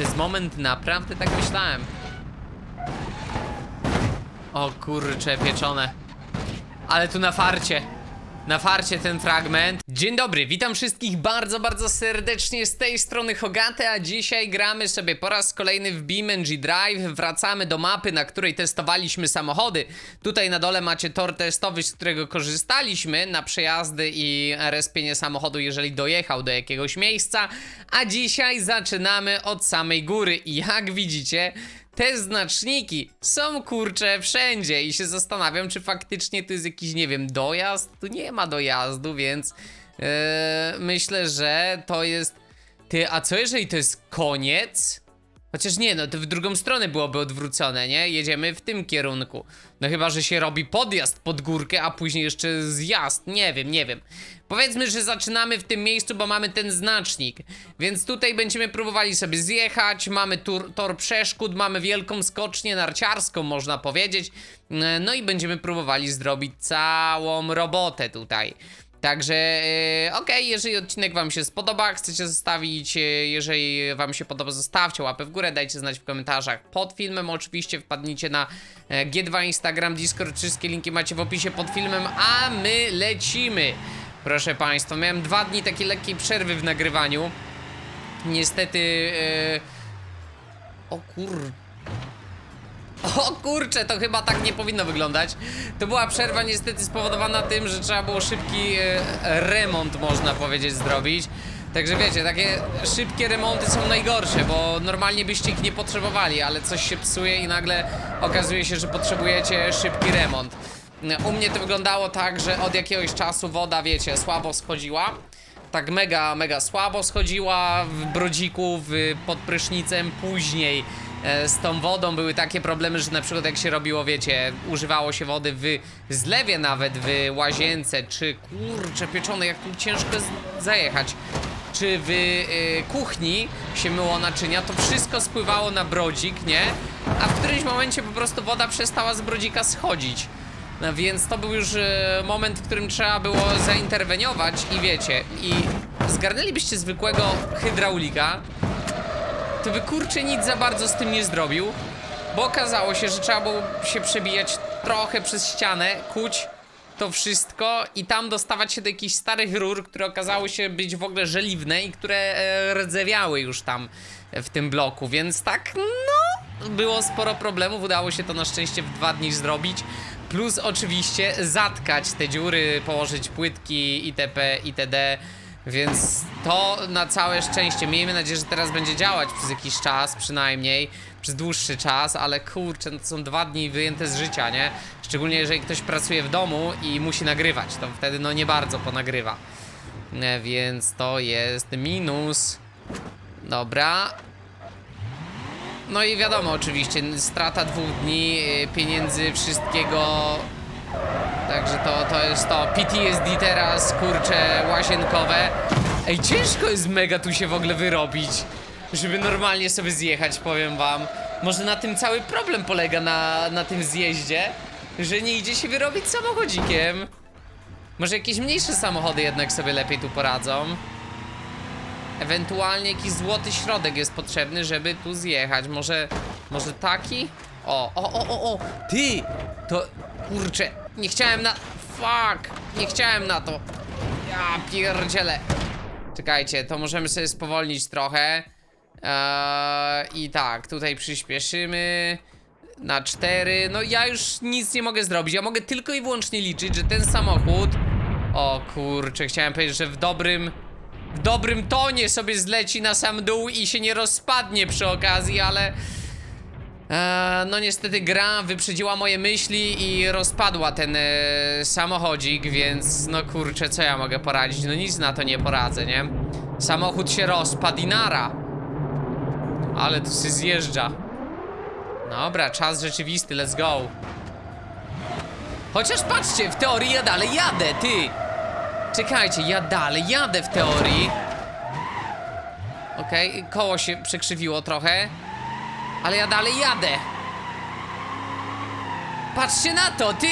Przez moment naprawdę tak myślałem. O kurcze, pieczone. Ale tu na farcie. Na farcie ten fragment. Dzień dobry, witam wszystkich bardzo, bardzo serdecznie z tej strony Hogate, a dzisiaj gramy sobie po raz kolejny w BeamNG Drive. Wracamy do mapy, na której testowaliśmy samochody. Tutaj na dole macie tor testowy, z którego korzystaliśmy na przejazdy i respienie samochodu, jeżeli dojechał do jakiegoś miejsca. A dzisiaj zaczynamy od samej góry i jak widzicie, te znaczniki są kurcze wszędzie i się zastanawiam, czy faktycznie to jest jakiś, nie wiem, dojazd. Tu nie ma dojazdu, więc yy, myślę, że to jest. Ty, a co jeżeli to jest koniec? Chociaż nie, no to w drugą stronę byłoby odwrócone, nie? Jedziemy w tym kierunku. No chyba, że się robi podjazd pod górkę, a później jeszcze zjazd. Nie wiem, nie wiem. Powiedzmy, że zaczynamy w tym miejscu, bo mamy ten znacznik. Więc tutaj będziemy próbowali sobie zjechać. Mamy tur, tor przeszkód, mamy wielką skocznię narciarską, można powiedzieć. No i będziemy próbowali zrobić całą robotę tutaj. Także, e, okej, jeżeli odcinek Wam się spodoba, chcecie zostawić, e, jeżeli Wam się podoba, zostawcie łapę w górę, dajcie znać w komentarzach pod filmem. Oczywiście wpadnijcie na e, G2, Instagram, Discord, wszystkie linki macie w opisie pod filmem, a my lecimy. Proszę Państwa, miałem dwa dni takiej lekkiej przerwy w nagrywaniu. Niestety, o kur... O kurczę, to chyba tak nie powinno wyglądać. To była przerwa niestety spowodowana tym, że trzeba było szybki e, remont, można powiedzieć, zrobić. Także wiecie, takie szybkie remonty są najgorsze, bo normalnie byście ich nie potrzebowali, ale coś się psuje i nagle okazuje się, że potrzebujecie szybki remont. U mnie to wyglądało tak, że od jakiegoś czasu woda, wiecie, słabo schodziła tak mega, mega słabo schodziła w brodziku, w, pod prysznicem. Później e, z tą wodą były takie problemy, że na przykład jak się robiło, wiecie, używało się wody w zlewie nawet, w łazience, czy kurcze pieczone, jak tu ciężko zajechać. Czy w e, kuchni się myło naczynia, to wszystko spływało na brodzik, nie? A w którymś momencie po prostu woda przestała z brodzika schodzić. No więc to był już e, moment, w którym trzeba było zainterweniować i wiecie, i zgarnęlibyście zwykłego hydraulika, to by kurczę nic za bardzo z tym nie zrobił, bo okazało się, że trzeba było się przebijać trochę przez ścianę, kuć to wszystko i tam dostawać się do jakichś starych rur, które okazały się być w ogóle żeliwne i które e, rdzewiały już tam w tym bloku, więc tak, no, było sporo problemów, udało się to na szczęście w dwa dni zrobić. Plus oczywiście zatkać te dziury, położyć płytki itp. itd. Więc to na całe szczęście. Miejmy nadzieję, że teraz będzie działać przez jakiś czas, przynajmniej przez dłuższy czas, ale kurczę, no to są dwa dni wyjęte z życia, nie? Szczególnie jeżeli ktoś pracuje w domu i musi nagrywać, to wtedy no nie bardzo ponagrywa. E, Więc to jest minus. Dobra, no i wiadomo, oczywiście, strata dwóch dni, y, pieniędzy, wszystkiego. Także to, to jest to. PTSD teraz, kurcze, łazienkowe. Ej, ciężko jest mega tu się w ogóle wyrobić, żeby normalnie sobie zjechać, powiem wam. Może na tym cały problem polega na, na tym zjeździe, że nie idzie się wyrobić samochodzikiem. Może jakieś mniejsze samochody jednak sobie lepiej tu poradzą. Ewentualnie jakiś złoty środek jest potrzebny, żeby tu zjechać. Może, może taki? O, o, o, o, o, ty! To, kurczę, nie chciałem na... Fuck! Nie chciałem na to. Ja pierdzielę. Czekajcie, to możemy sobie spowolnić trochę. Eee, I tak, tutaj przyspieszymy na 4. No ja już nic nie mogę zrobić. Ja mogę tylko i wyłącznie liczyć, że ten samochód. O kurczę, chciałem powiedzieć, że w dobrym. W dobrym tonie sobie zleci na sam dół i się nie rozpadnie przy okazji, ale. E, no niestety gra wyprzedziła moje myśli i rozpadła ten e, samochodzik, więc no kurczę, co ja mogę poradzić? No nic na to nie poradzę, nie? Samochód się rozpadł i nara. Ale tu się zjeżdża. Dobra, czas rzeczywisty, let's go. Chociaż patrzcie, w teorii ja dalej jadę, ty! Czekajcie, ja dalej jadę w teorii. Okej, koło się przekrzywiło trochę. Ale ja dalej jadę. Patrzcie na to, ty!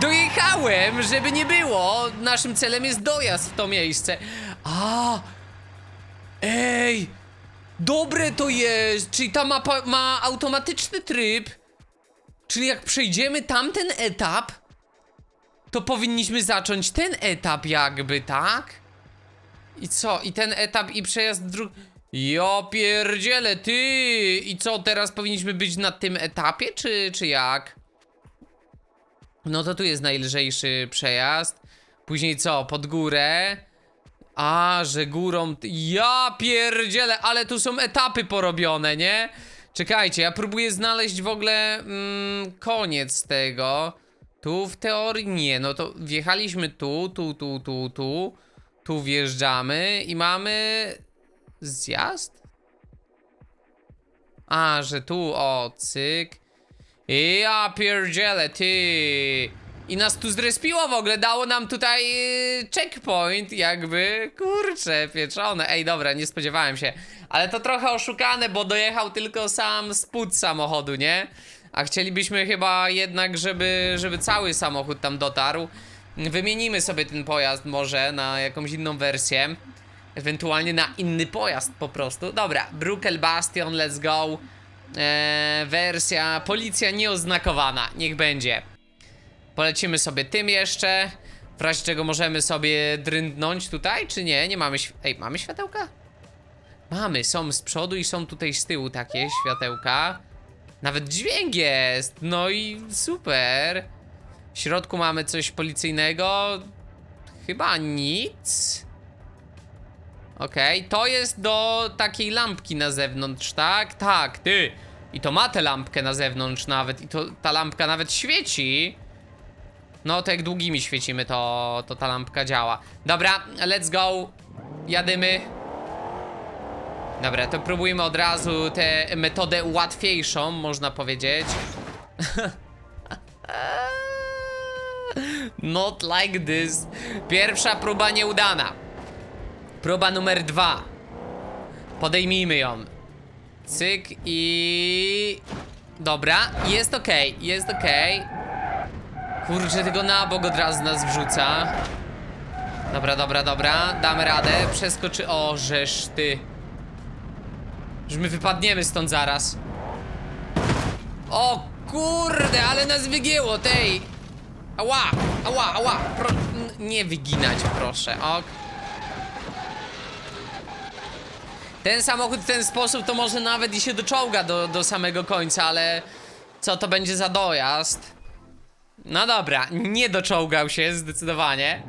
Dojechałem, żeby nie było. Naszym celem jest dojazd w to miejsce. A! Ej! Dobre to jest! Czyli ta mapa ma automatyczny tryb. Czyli jak przejdziemy tamten etap, to powinniśmy zacząć ten etap jakby, tak? I co? I ten etap i przejazd drugi... Jo pierdziele, ty! I co, teraz powinniśmy być na tym etapie, czy, czy jak? No to tu jest najlżejszy przejazd. Później co? Pod górę. A, że górą. Ja pierdzielę, ale tu są etapy porobione, nie? Czekajcie, ja próbuję znaleźć w ogóle mm, koniec tego. Tu w teorii nie, no to wjechaliśmy tu, tu, tu, tu, tu. Tu wjeżdżamy i mamy zjazd? A, że tu, o, cyk. Ja pierdzielę, ty. I nas tu zrespiło w ogóle, dało nam tutaj yy, checkpoint, jakby, kurczę, pieczone. Ej, dobra, nie spodziewałem się. Ale to trochę oszukane, bo dojechał tylko sam spód samochodu, nie? A chcielibyśmy chyba jednak, żeby, żeby cały samochód tam dotarł. Wymienimy sobie ten pojazd może na jakąś inną wersję. Ewentualnie na inny pojazd po prostu. Dobra, Brukel Bastion, let's go. Eee, wersja policja nieoznakowana, niech będzie. Polecimy sobie tym jeszcze. W razie czego możemy sobie dryndnąć tutaj, czy nie? Nie mamy Ej, mamy światełka? Mamy, są z przodu i są tutaj z tyłu takie światełka. Nawet dźwięk jest, no i super. W środku mamy coś policyjnego. Chyba nic. Okej, to jest do takiej lampki na zewnątrz, tak? Tak, ty. I to ma tę lampkę na zewnątrz nawet. I to ta lampka nawet świeci. No to jak długimi świecimy, to, to ta lampka działa. Dobra, let's go. Jadymy. Dobra, to próbujmy od razu tę metodę łatwiejszą, można powiedzieć. Not like this. Pierwsza próba nieudana. Próba numer dwa. Podejmijmy ją. Cyk i... Dobra, jest okej, jest okej. Kurczę, tylko na bok od razu nas wrzuca. Dobra, dobra, dobra, damy radę. Przeskoczy... O, żeż ty. Że my wypadniemy stąd zaraz. O kurde, ale nas wygięło, tej. Ała, ała, ała. Pro... Nie wyginać, proszę, ok. Ten samochód w ten sposób to może nawet i się doczołga do, do samego końca, ale co to będzie za dojazd? No dobra, nie doczołgał się zdecydowanie.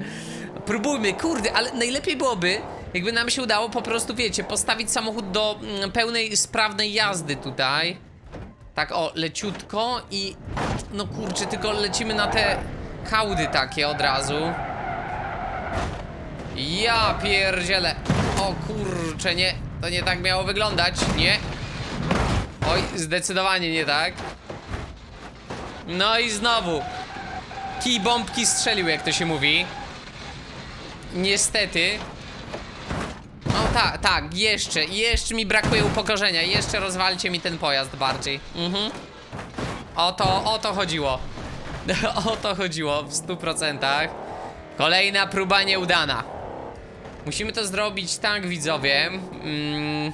Próbujmy, kurde, ale najlepiej byłoby, jakby nam się udało po prostu, wiecie, postawić samochód do mm, pełnej, sprawnej jazdy tutaj. Tak, o, leciutko i... No kurczę, tylko lecimy na te hałdy takie od razu. Ja pierdzielę. O kurczę, nie. To nie tak miało wyglądać, nie? Oj, zdecydowanie nie tak. No i znowu. Kij bombki strzelił, jak to się mówi. Niestety. O tak, tak, jeszcze, jeszcze mi brakuje upokorzenia. Jeszcze rozwalcie mi ten pojazd bardziej. Mhm. O to, o to chodziło. o to chodziło w 100%. Kolejna próba nieudana. Musimy to zrobić tak, widzowie. Mm,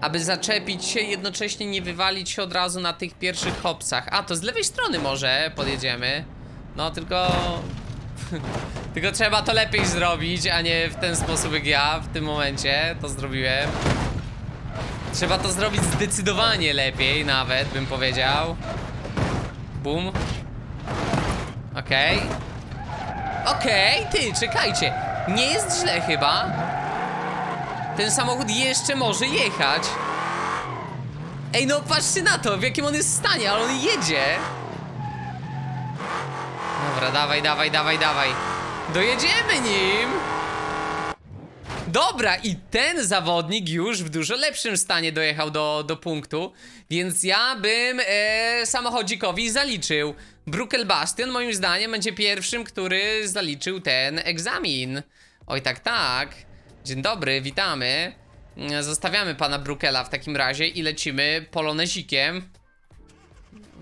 aby zaczepić się, jednocześnie nie wywalić się od razu na tych pierwszych hopsach. A, to z lewej strony może podjedziemy. No, tylko... tylko trzeba to lepiej zrobić, a nie w ten sposób jak ja w tym momencie to zrobiłem. Trzeba to zrobić zdecydowanie lepiej, nawet bym powiedział. Bum. Okej. Okej, ty, czekajcie. Nie jest źle chyba. Ten samochód jeszcze może jechać. Ej, no patrzcie na to, w jakim on jest stanie, ale on jedzie. Dobra, dawaj, dawaj, dawaj, dawaj. Dojedziemy nim. Dobra, i ten zawodnik już w dużo lepszym stanie dojechał do, do punktu, więc ja bym e, samochodzikowi zaliczył. Brukel Bastion moim zdaniem będzie pierwszym, który zaliczył ten egzamin. Oj, tak, tak. Dzień dobry, witamy. Zostawiamy pana Brukela w takim razie i lecimy polonezikiem.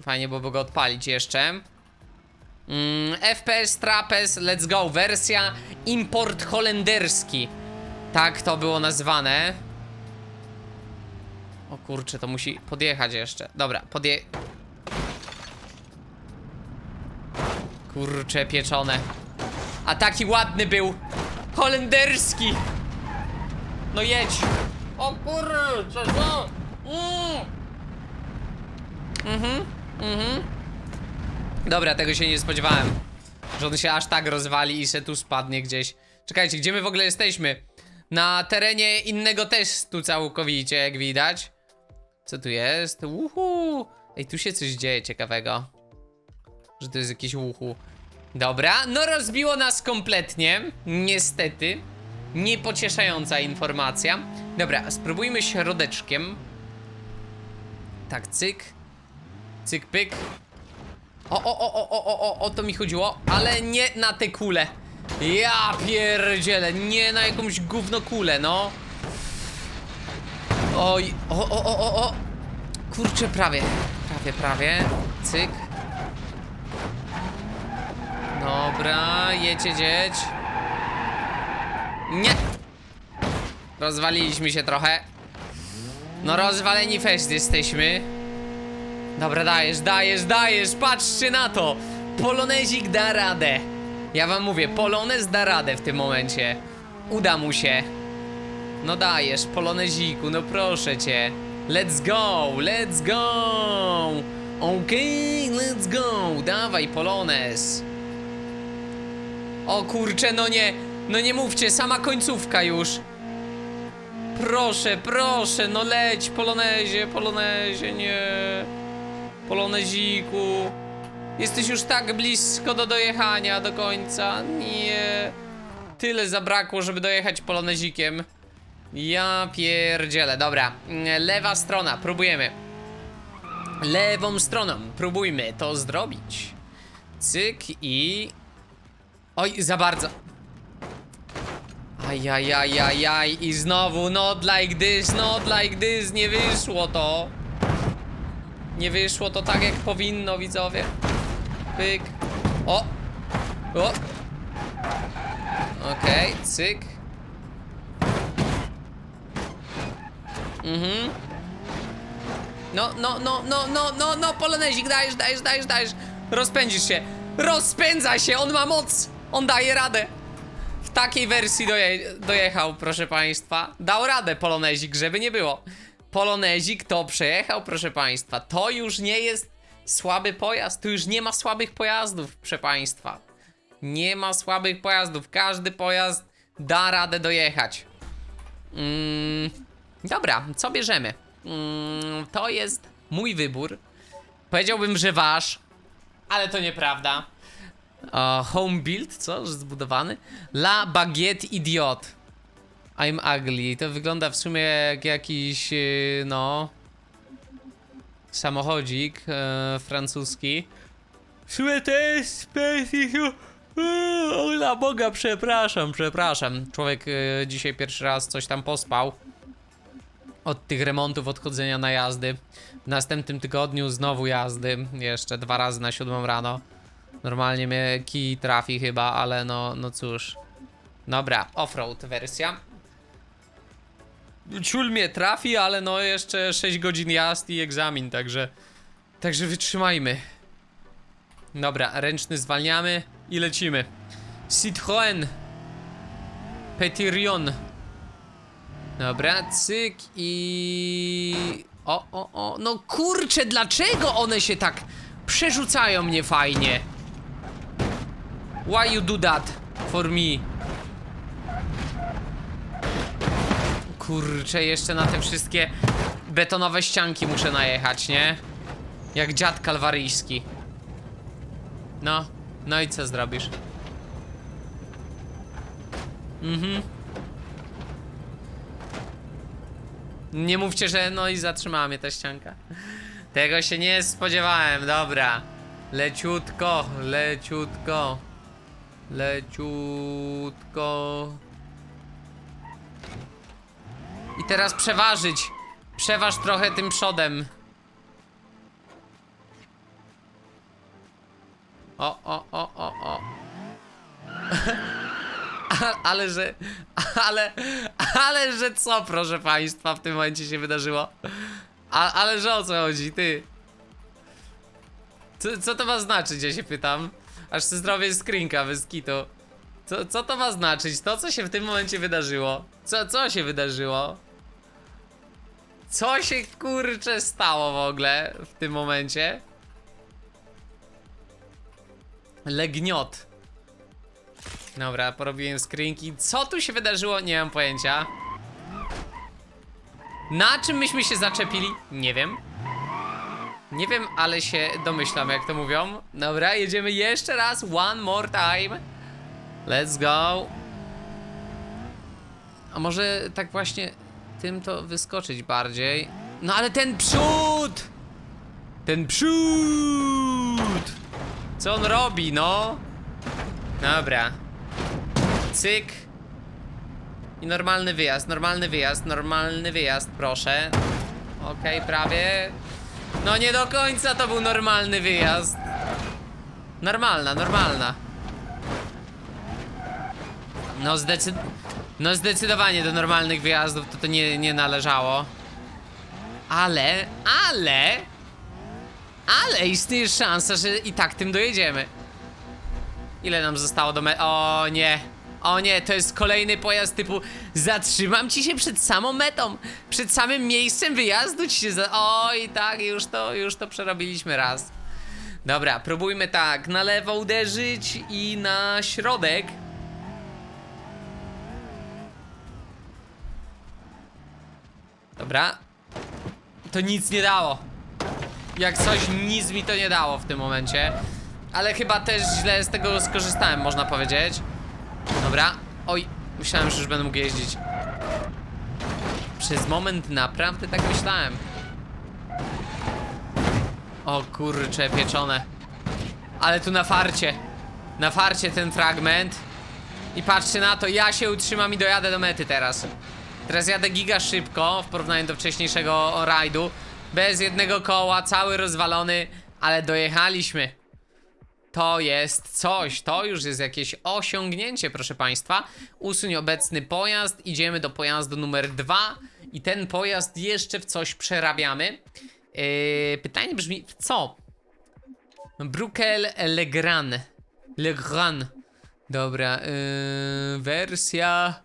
Fajnie byłoby go odpalić jeszcze. Mm, FPS Trapez, let's go, wersja import holenderski. Tak to było nazwane. O kurczę, to musi podjechać jeszcze. Dobra, podje... Kurcze pieczone. A taki ładny był. Holenderski. No jedź. O kurczę, co? Mm. Mhm, mhm. Dobra, tego się nie spodziewałem. Że on się aż tak rozwali i se tu spadnie gdzieś. Czekajcie, gdzie my w ogóle jesteśmy? Na terenie innego testu całkowicie, jak widać. Co tu jest? Uhu. Ej, tu się coś dzieje ciekawego. Że to jest jakieś uchu. Dobra, no rozbiło nas kompletnie. Niestety. Niepocieszająca informacja. Dobra, spróbujmy środeczkiem. Tak, cyk. Cyk, pyk. O, o, o, o, o, o, o, o to mi chodziło, ale nie na te kule. Ja pierdzielę, nie na jakąś gówno kulę, no. Oj, o, o, o, o, o. Kurczę, prawie, prawie, prawie. Cyk. Dobra, jedź, jedź. Nie. Rozwaliliśmy się trochę. No rozwaleni fest jesteśmy. Dobra, dajesz, dajesz, dajesz, patrzcie na to! Polonezik da radę. Ja wam mówię, Polonez da radę w tym momencie. Uda mu się. No dajesz, Poloneziku, no proszę cię. Let's go, let's go! Okej, let's go! Dawaj, Polonez. O kurczę, no nie, no nie mówcie, sama końcówka już. Proszę, proszę, no leć, Polonezie, Polonezie, nie. Poloneziku. Jesteś już tak blisko do dojechania do końca. Nie. Tyle zabrakło, żeby dojechać polonezikiem. Ja pierdzielę. Dobra. Lewa strona. Próbujemy. Lewą stroną. Próbujmy to zrobić. Cyk i... Oj, za bardzo. Ajajajajaj. I znowu not like this, not like this. Nie wyszło to. Nie wyszło to tak jak powinno, widzowie. Pyk. O! O! Okej, cyk. Mhm. No, no, no, no, no, no, no, polonezik, dajesz, dajesz, dajesz, dajesz. Rozpędzisz się. Rozpędza się, on ma moc. On daje radę. W takiej wersji doje dojechał, proszę państwa. Dał radę polonezik, żeby nie było. Polonezik to przejechał, proszę państwa. To już nie jest słaby pojazd. Tu już nie ma słabych pojazdów, proszę państwa. Nie ma słabych pojazdów. Każdy pojazd da radę dojechać. Mm, dobra, co bierzemy? Mm, to jest mój wybór. Powiedziałbym, że wasz, ale to nieprawda. Uh, home build, co? Zbudowany? La Baguette Idiot. I'm ugly. To wygląda w sumie jak jakiś, yy, no... Samochodzik e, francuski. Space Ola Boga, przepraszam, przepraszam. Człowiek e, dzisiaj pierwszy raz coś tam pospał. Od tych remontów, odchodzenia na jazdy. W następnym tygodniu znowu jazdy. Jeszcze dwa razy na siódmą rano. Normalnie mnie kij trafi chyba, ale no, no cóż. Dobra, offroad wersja. Ciul mnie trafi, ale no jeszcze 6 godzin jazd i egzamin, także... Także wytrzymajmy. Dobra, ręczny zwalniamy i lecimy. Citroën. Petirion. Dobra, cyk i... O, o, o, no kurczę, dlaczego one się tak przerzucają mnie fajnie? Why you do that for me? Kurczę, jeszcze na te wszystkie betonowe ścianki muszę najechać, nie? Jak dziad kalwaryjski. No, no i co zrobisz? Mhm. Nie mówcie, że no i zatrzymała mnie ta ścianka. Tego się nie spodziewałem, dobra. Leciutko, leciutko. Leciutko. I teraz przeważyć. Przeważ trochę tym przodem. O, o, o, o, o. ale że, ale, ale że co, proszę państwa, w tym momencie się wydarzyło? A, ale że o co chodzi, ty? Co, co to ma znaczyć, ja się pytam? Aż sobie zrobię screenka bez kitu. Co, co to ma znaczyć? To, co się w tym momencie wydarzyło? Co, co się wydarzyło? Co się kurczę stało w ogóle w tym momencie? Legniot. Dobra, porobiłem screenki. Co tu się wydarzyło? Nie mam pojęcia. Na czym myśmy się zaczepili? Nie wiem. Nie wiem, ale się domyślam, jak to mówią. Dobra, jedziemy jeszcze raz. One more time. Let's go. A może tak właśnie tym to wyskoczyć bardziej? No ale ten przód! Ten przód! Co on robi, no? Dobra. Cyk. I normalny wyjazd, normalny wyjazd, normalny wyjazd, proszę. Okej, prawie. No nie do końca to był normalny wyjazd. Normalna, normalna. No. No zdecydowanie do normalnych wyjazdów to to nie, nie należało. Ale, ale... Ale istnieje szansa, że i tak tym dojedziemy. Ile nam zostało do me... O nie. O nie, to jest kolejny pojazd typu Zatrzymam ci się przed samą metą Przed samym miejscem wyjazdu ci się za... Oj, tak, już to, już to przerobiliśmy raz Dobra, próbujmy tak Na lewo uderzyć i na środek Dobra To nic nie dało Jak coś, nic mi to nie dało w tym momencie Ale chyba też źle z tego skorzystałem, można powiedzieć Dobra. Oj, myślałem, że już będę mógł jeździć. Przez moment naprawdę tak myślałem. O kurcze, pieczone. Ale tu na farcie. Na farcie ten fragment. I patrzcie na to, ja się utrzymam i dojadę do mety teraz. Teraz jadę giga szybko w porównaniu do wcześniejszego rajdu. Bez jednego koła, cały rozwalony, ale dojechaliśmy. To jest coś, to już jest jakieś osiągnięcie, proszę Państwa. Usuń obecny pojazd, idziemy do pojazdu numer dwa i ten pojazd jeszcze w coś przerabiamy. Yy, pytanie brzmi, w co? Brukel Legrand. Legrand. Dobra, yy, wersja...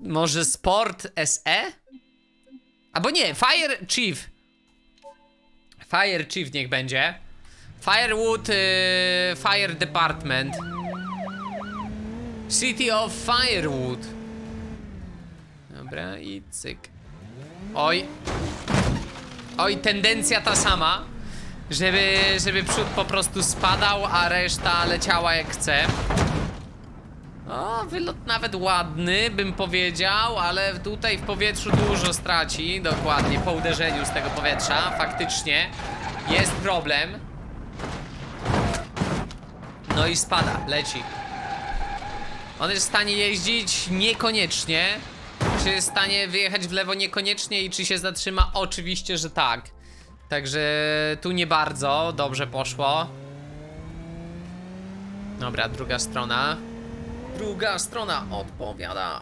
Może Sport SE? Albo nie, Fire Chief. Fire Chief niech będzie. Firewood y, Fire Department. City of Firewood. Dobra, i cyk. Oj. Oj, tendencja ta sama. Żeby, żeby przód po prostu spadał, a reszta leciała jak chce. O, wylot nawet ładny, bym powiedział, ale tutaj w powietrzu dużo straci, dokładnie, po uderzeniu z tego powietrza, faktycznie jest problem. No i spada, leci. On jest w stanie jeździć niekoniecznie. Czy jest w stanie wyjechać w lewo niekoniecznie i czy się zatrzyma? Oczywiście, że tak. Także tu nie bardzo dobrze poszło. Dobra, druga strona. Druga strona odpowiada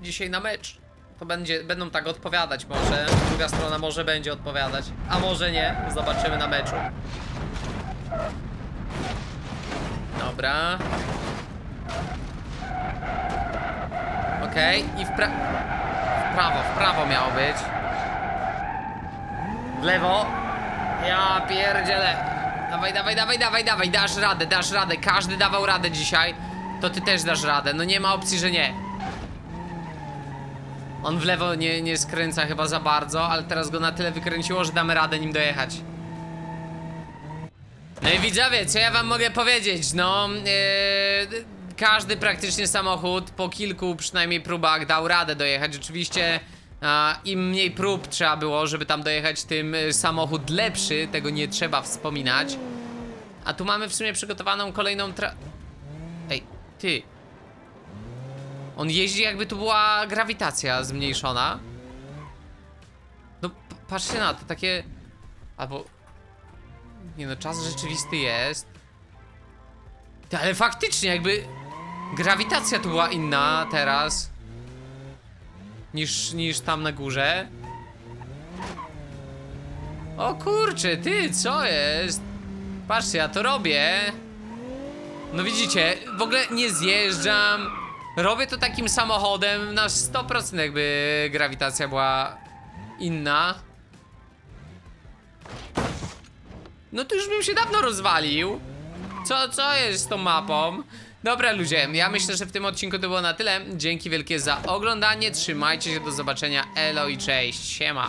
dzisiaj na mecz. To będzie, będą tak odpowiadać może. Druga strona może będzie odpowiadać, a może nie. Zobaczymy na meczu. Dobra. Okej, i w, pra w prawo, w prawo miało być. W lewo. Ja pierdzielę. Dawaj, dawaj, dawaj, dawaj, dawaj, dasz radę, dasz radę. Każdy dawał radę dzisiaj. To ty też dasz radę. No nie ma opcji, że nie. On w lewo nie, nie skręca chyba za bardzo, ale teraz go na tyle wykręciło, że damy radę nim dojechać. No i widzowie, co ja wam mogę powiedzieć? No, yy, każdy praktycznie samochód po kilku przynajmniej próbach dał radę dojechać. Oczywiście im mniej prób trzeba było, żeby tam dojechać, tym y, samochód lepszy, tego nie trzeba wspominać. A tu mamy w sumie przygotowaną kolejną tra... Ej, ty. On jeździ jakby tu była grawitacja zmniejszona. No, patrzcie na to, takie... Albo... Nie no, czas rzeczywisty jest. Ty, Ale faktycznie jakby grawitacja tu była inna teraz niż, niż tam na górze. O kurczę, ty, co jest? Patrzcie, ja to robię. No widzicie, w ogóle nie zjeżdżam. Robię to takim samochodem. Na 100% jakby grawitacja była inna. No to już bym się dawno rozwalił. Co, co jest z tą mapą? Dobra ludzie, ja myślę, że w tym odcinku to było na tyle. Dzięki wielkie za oglądanie, trzymajcie się, do zobaczenia, elo i cześć, siema.